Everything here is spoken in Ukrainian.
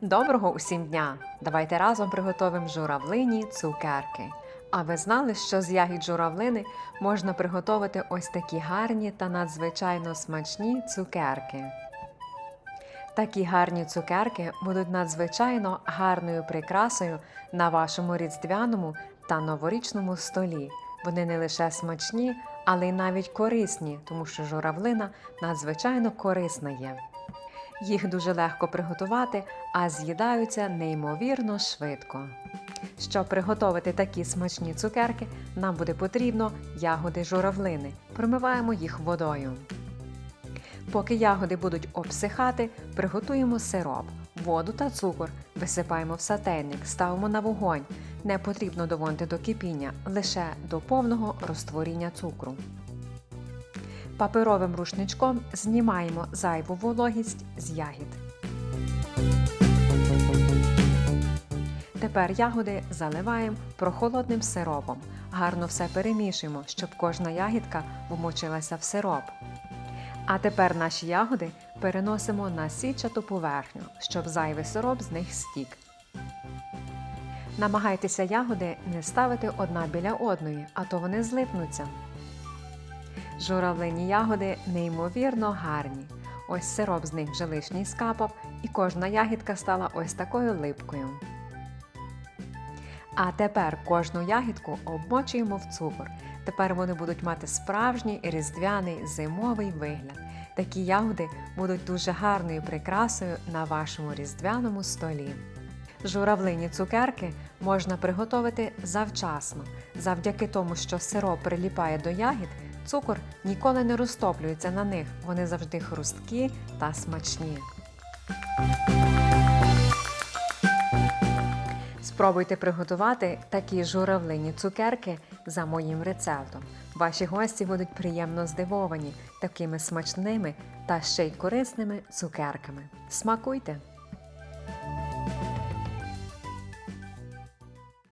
Доброго усім дня! Давайте разом приготуємо журавлині цукерки. А ви знали, що з ягід журавлини можна приготувати ось такі гарні та надзвичайно смачні цукерки. Такі гарні цукерки будуть надзвичайно гарною прикрасою на вашому різдвяному та новорічному столі. Вони не лише смачні, але й навіть корисні, тому що журавлина надзвичайно корисна є. Їх дуже легко приготувати, а з'їдаються неймовірно швидко. Щоб приготувати такі смачні цукерки, нам буде потрібно ягоди журавлини. Промиваємо їх водою. Поки ягоди будуть обсихати, приготуємо сироп, воду та цукор, висипаємо в сатейник, ставимо на вогонь. Не потрібно доводити до кипіння, лише до повного розтворіння цукру. Паперовим рушничком знімаємо зайву вологість з ягід. Тепер ягоди заливаємо прохолодним сиропом. Гарно все перемішуємо, щоб кожна ягідка вмочилася в сироп. А тепер наші ягоди переносимо на січату поверхню, щоб зайвий сироп з них стік. Намагайтеся ягоди не ставити одна біля одної, а то вони злипнуться. Журавлині ягоди неймовірно гарні. Ось сироп з них вже скапав, і кожна ягідка стала ось такою липкою. А тепер кожну ягідку обмочуємо в цукор. Тепер вони будуть мати справжній різдвяний зимовий вигляд. Такі ягоди будуть дуже гарною прикрасою на вашому різдвяному столі. Журавлині цукерки можна приготувати завчасно. Завдяки тому, що сироп приліпає до ягід, цукор ніколи не розтоплюється на них. Вони завжди хрусткі та смачні. Спробуйте приготувати такі журавлині цукерки за моїм рецептом. Ваші гості будуть приємно здивовані такими смачними та ще й корисними цукерками. Смакуйте!